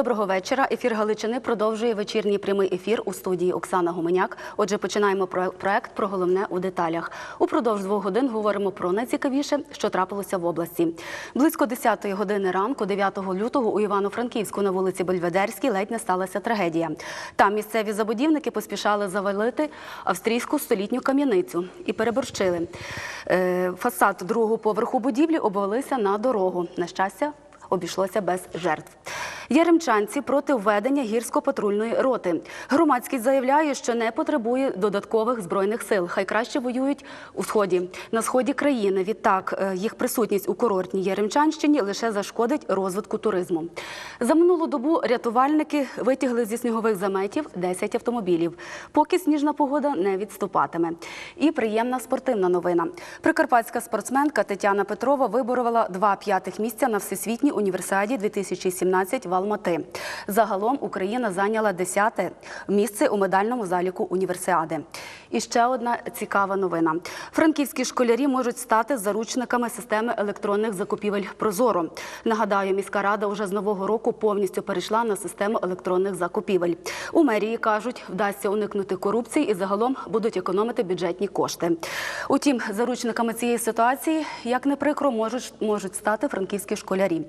Доброго вечора. Ефір Галичини продовжує вечірній прямий ефір у студії Оксана Гуменяк. Отже, починаємо проект про головне у деталях. Упродовж двох годин говоримо про найцікавіше, що трапилося в області. Близько 10-ї години ранку, 9 лютого, у Івано-Франківську на вулиці Бельведерській ледь не сталася трагедія. Там місцеві забудівники поспішали завалити австрійську столітню кам'яницю і переборщили. Е, Фасад другого поверху будівлі обвалився на дорогу. На щастя, обійшлося без жертв. Яремчанці проти введення гірсько-патрульної роти. Громадськість заявляє, що не потребує додаткових збройних сил. Хай краще воюють у сході на сході країни. Відтак е, їх присутність у курортній Яремчанщині лише зашкодить розвитку туризму. За минулу добу рятувальники витягли зі снігових заметів 10 автомобілів. Поки сніжна погода не відступатиме. І приємна спортивна новина. Прикарпатська спортсменка Тетяна Петрова виборювала два п'ятих місця на всесвітній універсіаді 2017 в Алмати. Загалом Україна зайняла 10 місце у медальному заліку універсіади. І ще одна цікава новина: франківські школярі можуть стати заручниками системи електронних закупівель Прозоро. Нагадаю, міська рада вже з нового року повністю перейшла на систему електронних закупівель. У мерії кажуть, вдасться уникнути корупції і загалом будуть економити бюджетні кошти. Утім, заручниками цієї ситуації, як не прикро, можуть, можуть стати франківські школярі.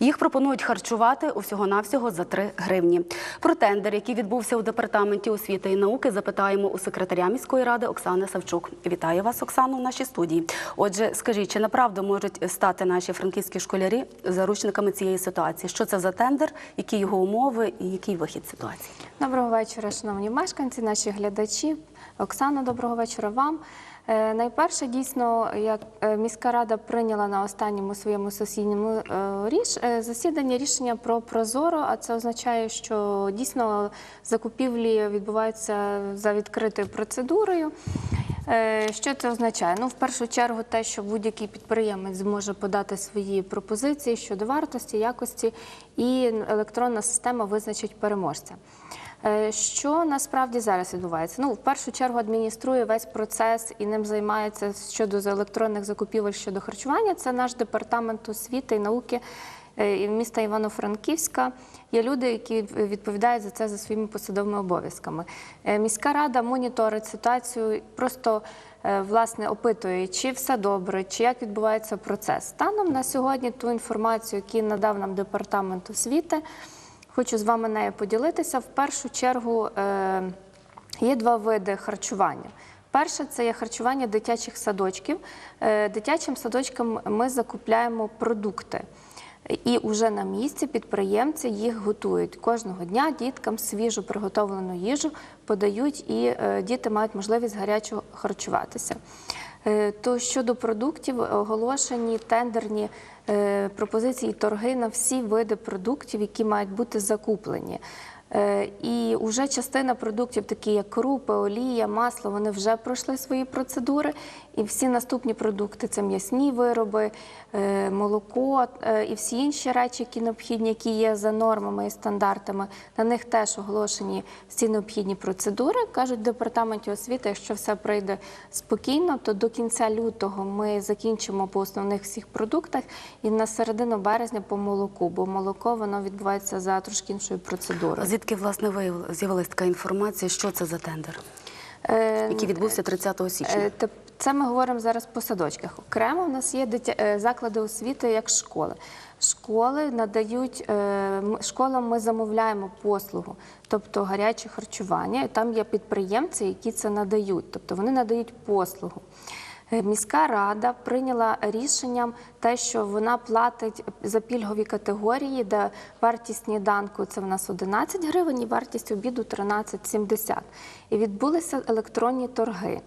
Їх пропонують харчувати усього-навсього за 3 гривні. Про тендер, який відбувся у департаменті освіти і науки, запитаємо у секретаря міської ради Оксани Савчук. Вітаю вас, Оксано, в нашій студії. Отже, скажіть, чи направду можуть стати наші франківські школярі заручниками цієї ситуації? Що це за тендер, які його умови і який вихід ситуації? Доброго вечора, шановні мешканці, наші глядачі. Оксана, доброго вечора вам. Е, Найперше, дійсно, як е, міська рада прийняла на останньому своєму сесійному е, засіданні рішення про прозоро. А це означає, що дійсно закупівлі відбуваються за відкритою процедурою. Що це означає? Ну, в першу чергу, те, що будь-який підприємець зможе подати свої пропозиції щодо вартості, якості, і електронна система визначить переможця. Е, Що насправді зараз відбувається? Ну, в першу чергу адмініструє весь процес і ним займається щодо електронних закупівель щодо харчування. Це наш департамент освіти і науки е, міста Івано-Франківська. Є люди, які відповідають за це за своїми посадовими обов'язками. Е, Міська рада моніторить ситуацію, просто власне опитує, чи все добре, чи як відбувається процес. Станом на сьогодні ту інформацію, яку надав нам департамент освіти. Хочу з вами нею поділитися. В першу чергу е, є два види харчування. Перше це є харчування дитячих садочків. Е, Дитячим садочкам ми закупляємо продукти. І вже на місці підприємці їх готують. Кожного дня діткам свіжу приготовлену їжу подають, і е, діти мають можливість гарячо харчуватися. Е, То щодо продуктів, оголошені тендерні е, пропозиції торги на всі види продуктів, які мають бути закуплені. Е, І вже частина продуктів, такі як крупи, олія, масло, вони вже пройшли свої процедури. І всі наступні продукти це м'ясні вироби, е, молоко е, і всі інші речі, які необхідні, які є за нормами і стандартами. На них теж оголошені всі необхідні процедури. кажуть в департаменті освіти, якщо все пройде спокійно, то до кінця лютого ми закінчимо по основних всіх продуктах і на середину березня по молоку, бо молоко воно відбувається за трошки іншою процедурою. Звідки власне з'явилась така інформація? Що це за тендер, який відбувся 30 січня? Е, Це ми говоримо зараз по садочках. Окремо у нас є дитя... е, заклади освіти як школи. Школи надають е, школам ми замовляємо послугу, тобто гаряче харчування. Там є підприємці, які це надають, тобто вони надають послугу. Е, Міська рада прийняла рішенням те, що вона платить за пільгові категорії, де вартість сніданку це в нас 11 гривень, і вартість обіду 13,70. І відбулися електронні торги.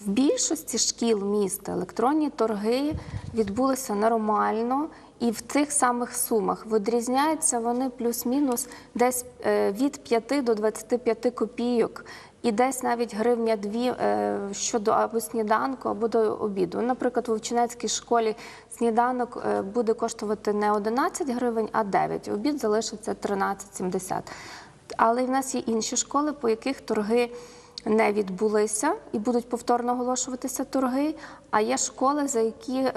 В більшості шкіл міста електронні торги відбулися нормально і в цих самих сумах. Відрізняються вони плюс-мінус десь е, від 5 до 25 копійок. І десь навіть гривня дві е, щодо або сніданку, або до обіду. Наприклад, в Вовчинецькій школі сніданок е, буде коштувати не 11 гривень, а 9. Обід залишиться 13,70. Але в нас є інші школи, по яких торги не відбулися і будуть повторно оголошуватися торги. А є школи, за які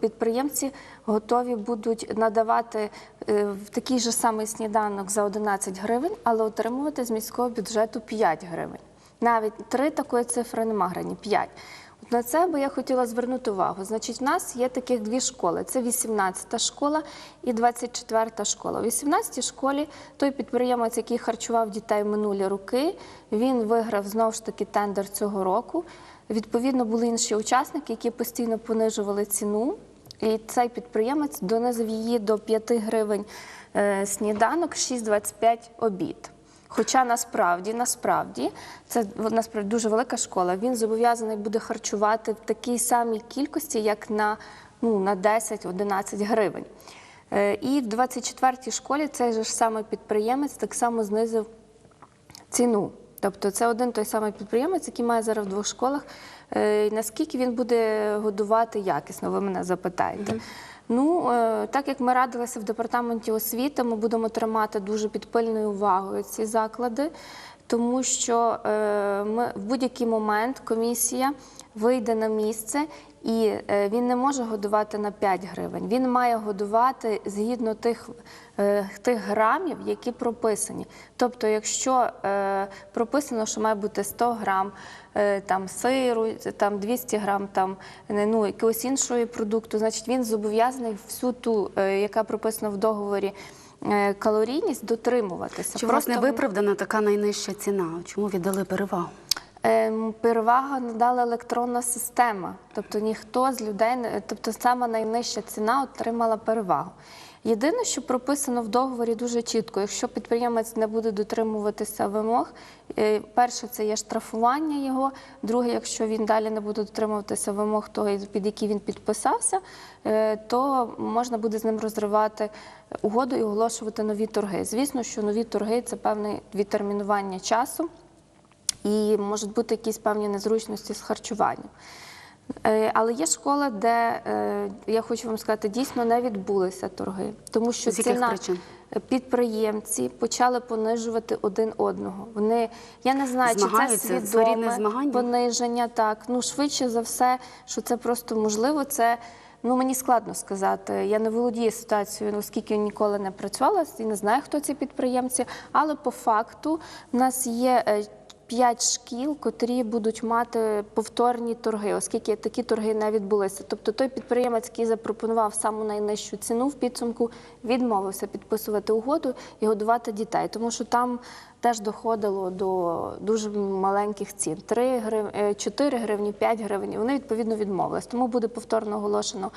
підприємці готові будуть надавати е, в такий же самий сніданок за 11 гривень, але отримувати з міського бюджету 5 гривень. Навіть три такої цифри нема грані, 5. На це би я хотіла звернути увагу. Значить, в нас є таких дві школи: це 18-та школа і 24-та школа. У 18-й школі той підприємець, який харчував дітей минулі роки, він виграв знову ж таки тендер цього року. Відповідно, були інші учасники, які постійно понижували ціну. І цей підприємець донизив її до 5 гривень е, сніданок, 6,25 обід. Хоча насправді, насправді, це насправді дуже велика школа. Він зобов'язаний буде харчувати в такій самій кількості, як на, ну, на 10-11 гривень. Е, І в 24-й школі цей же ж самий підприємець так само знизив ціну. Тобто це один той самий підприємець, який має зараз в двох школах. Е, Наскільки він буде годувати якісно, ви мене запитаєте. Ну, е, так як ми радилися в департаменті освіти, ми будемо тримати дуже під пильною увагою ці заклади, тому що е, ми в будь-який момент комісія вийде на місце і е, він не може годувати на 5 гривень. Він має годувати згідно тих, е, тих грамів, які прописані. Тобто, якщо е, прописано, що має бути 100 грам там, сиру, там 200 грам там, ну, якогось іншого продукту, значить він зобов'язаний всю ту, яка прописана в договорі. Калорійність дотримуватися. Чи власне Просто- виправдана така найнижча ціна? Чому віддали перевагу? Ем, Перевагу надала електронна система, тобто ніхто з людей, тобто саме найнижча ціна отримала перевагу. Єдине, що прописано в договорі дуже чітко, якщо підприємець не буде дотримуватися вимог, е, перше це є штрафування його. Друге, якщо він далі не буде дотримуватися вимог того, під які він підписався, е, то можна буде з ним розривати угоду і оголошувати нові торги. Звісно, що нові торги це певне відтермінування часу і можуть бути якісь певні незручності з харчуванням. Е, Але є школи, де е, я хочу вам сказати, дійсно не відбулися торги, тому що З ціна причин? підприємці почали понижувати один одного. Вони я не знаю, чи це Змагаються? Свідоме пониження. Так ну швидше за все, що це просто можливо. Це ну мені складно сказати. Я не володію ситуацією, оскільки ніколи не працювала і не знаю, хто ці підприємці. Але по факту в нас є. П'ять шкіл, котрі будуть мати повторні торги, оскільки такі торги не відбулися. Тобто той підприємець, який запропонував саму найнижчу ціну в підсумку, відмовився підписувати угоду і годувати дітей, тому що там теж доходило до дуже маленьких цін 3 гривні, 4 гривні, 5 гривень. Вони відповідно відмовились. Тому буде повторно оголошено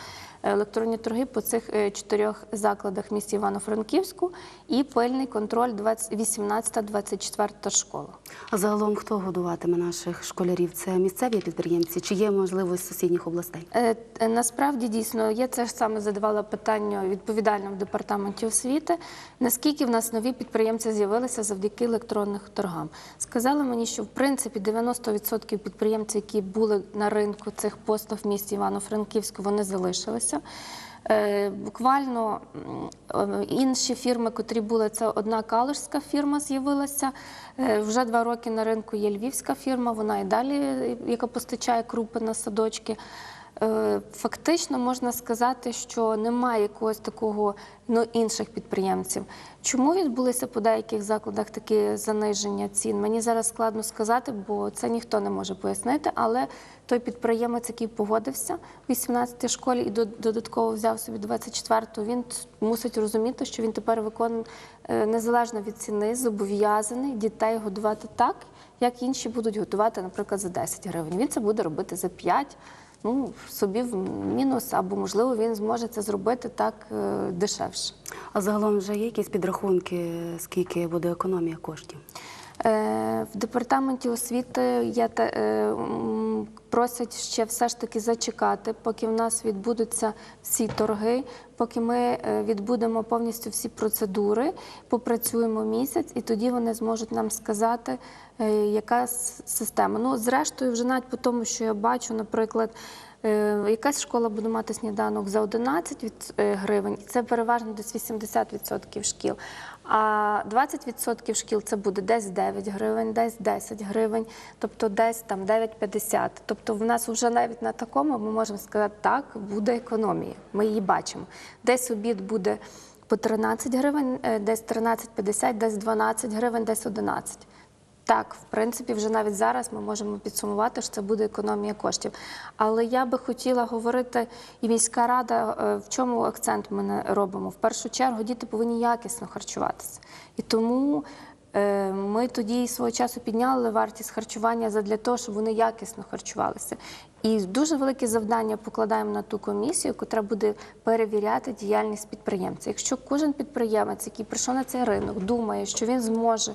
електронні торги по цих е, чотирьох закладах місті Івано-Франківську і пильний контроль 18-24 школа. А загалом хто годуватиме наших школярів? Це місцеві підприємці? Чи є можливість сусідніх областей? Е, е, Насправді дійсно я це ж саме задавала питання відповідальним в департаменті освіти. Наскільки в нас нові підприємці з'явилися завдяки електронних торгам? Сказали мені, що в принципі 90% підприємців, які були на ринку цих послуг в місті Івано-Франківську, вони залишилися. Е, Буквально е, інші фірми, котрі були, це одна калужська фірма з'явилася. Е, Вже два роки на ринку є львівська фірма, вона і далі, яка постачає крупи на садочки. Е, Фактично можна сказати, що немає якогось такого ну, інших підприємців. Чому відбулися по деяких закладах такі заниження цін? Мені зараз складно сказати, бо це ніхто не може пояснити. Але той підприємець, який погодився в 18-й школі і до- додатково взяв собі 24-ту, він мусить розуміти, що він тепер виконує е, незалежно від ціни, зобов'язаний дітей годувати так, як інші будуть готувати, наприклад, за 10 гривень. Він це буде робити за 5 ну, собі в мінус, або можливо він зможе це зробити так е, дешевше. А загалом вже є якісь підрахунки, скільки буде економія коштів? Е, В департаменті освіти я е, просять ще все ж таки зачекати, поки в нас відбудуться всі торги, поки ми е, відбудемо повністю всі процедури, попрацюємо місяць, і тоді вони зможуть нам сказати, е, яка система. Ну, зрештою, вже навіть по тому, що я бачу, наприклад. е, Якась школа буде мати сніданок за 11 від- е, гривень, і це переважно десь 80% шкіл. А 20% шкіл це буде десь 9 гривень, десь 10 гривень, тобто десь там 9,50. Тобто в нас вже навіть на такому ми можемо сказати, так, буде економія. Ми її бачимо. Десь обід буде по 13 гривень, е, десь 13,50, десь 12 гривень, десь 11. Так, в принципі, вже навіть зараз ми можемо підсумувати, що це буде економія коштів. Але я би хотіла говорити, і міська рада, е, в чому акцент ми не робимо. В першу чергу діти повинні якісно харчуватися. І тому е, ми тоді свого часу підняли вартість харчування задля того, щоб вони якісно харчувалися. І дуже велике завдання покладаємо на ту комісію, яка буде перевіряти діяльність підприємця. Якщо кожен підприємець, який прийшов на цей ринок, думає, що він зможе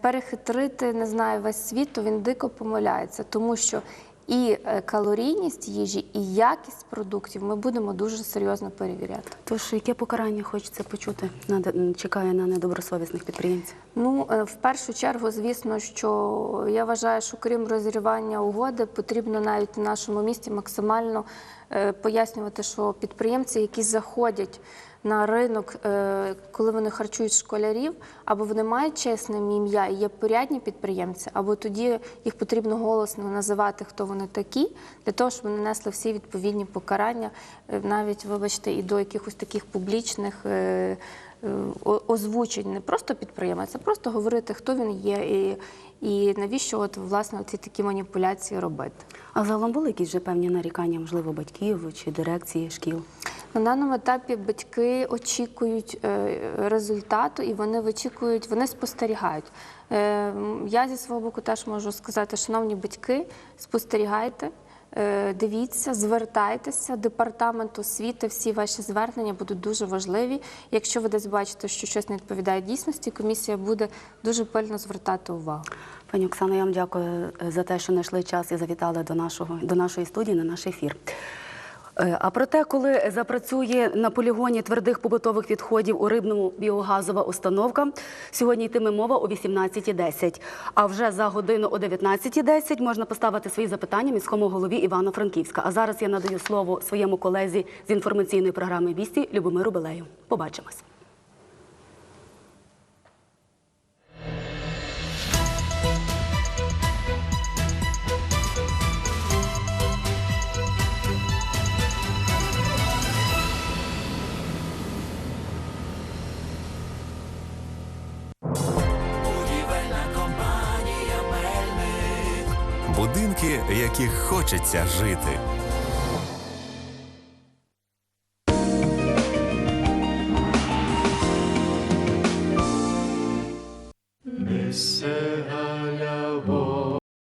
перехитрити, не знаю, весь світ, то він дико помиляється, тому що і е, калорійність їжі, і якість продуктів ми будемо дуже серйозно перевіряти. Тож яке покарання хочеться почути на чекає на недобросовісних підприємців? Ну, е, в першу чергу, звісно, що я вважаю, що крім розірвання угоди, потрібно навіть в нашому місті максимально е, пояснювати, що підприємці, які заходять на ринок, е, коли вони харчують школярів, або вони мають чесне ім'я і є порядні підприємці, або тоді їх потрібно голосно називати, хто вони такі, для того, щоб вони несли всі відповідні покарання, е, навіть, вибачте, і до якихось таких публічних. е, озвучень не просто підприємець, а просто говорити, хто він є, і, і навіщо от власне ці такі маніпуляції робити. А загалом були якісь вже певні нарікання, можливо, батьків чи дирекції шкіл? На даному етапі батьки очікують е, результату, і вони очікують, вони спостерігають. Е, Я зі свого боку теж можу сказати, шановні батьки, спостерігайте. е, Дивіться, звертайтеся, департамент освіти, всі ваші звернення будуть дуже важливі. Якщо ви десь бачите, що щось не відповідає дійсності, комісія буде дуже пильно звертати увагу. Пані Оксано, я вам дякую за те, що знайшли час і завітали до нашого до нашої студії на наш ефір. Е, А про те, коли запрацює на полігоні твердих побутових відходів у рибному біогазова установка, сьогодні йтиме мова о 18.10. А вже за годину о 19.10 можна поставити свої запитання міському голові Івано-Франківська. А зараз я надаю слово своєму колезі з інформаційної програми «Вісті» Любомиру Белею. Побачимось. Будинки, в яких хочеться жити.